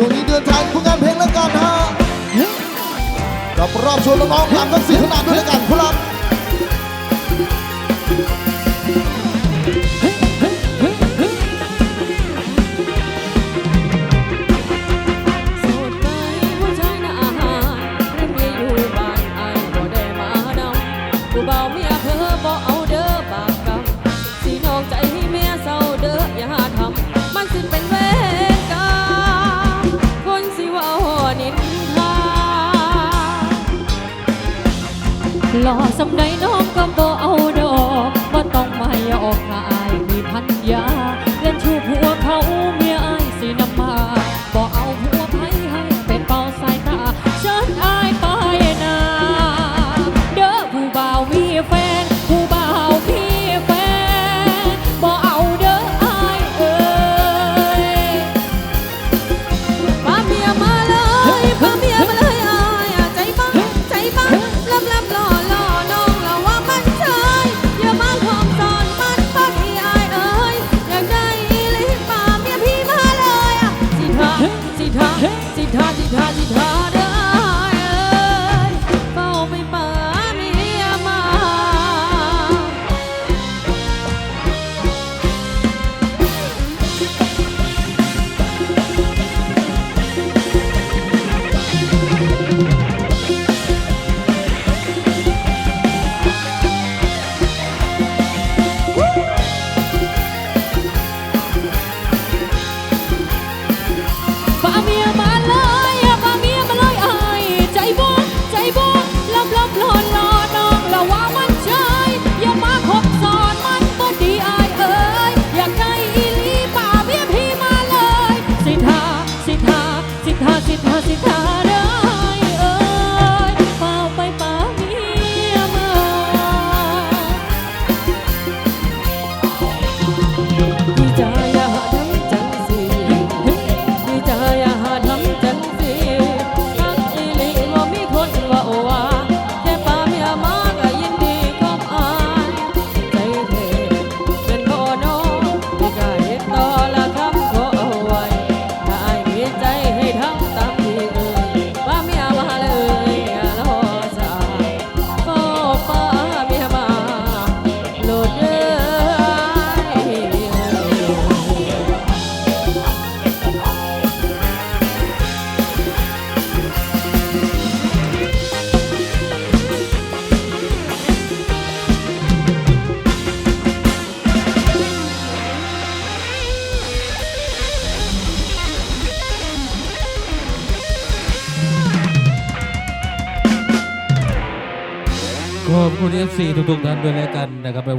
ช่วงนี้เดือนไทางผลงานเพลงและกันฮะกับรอบชวนน้องๆตามทั้งสี่ขนาดด้วยกันพลัง นินทาหล่อสำใดน้องก็บ่เอา Rádio ขอบคุณเอฟซีทุกๆท่านด้วยแล้วกันนะครับไป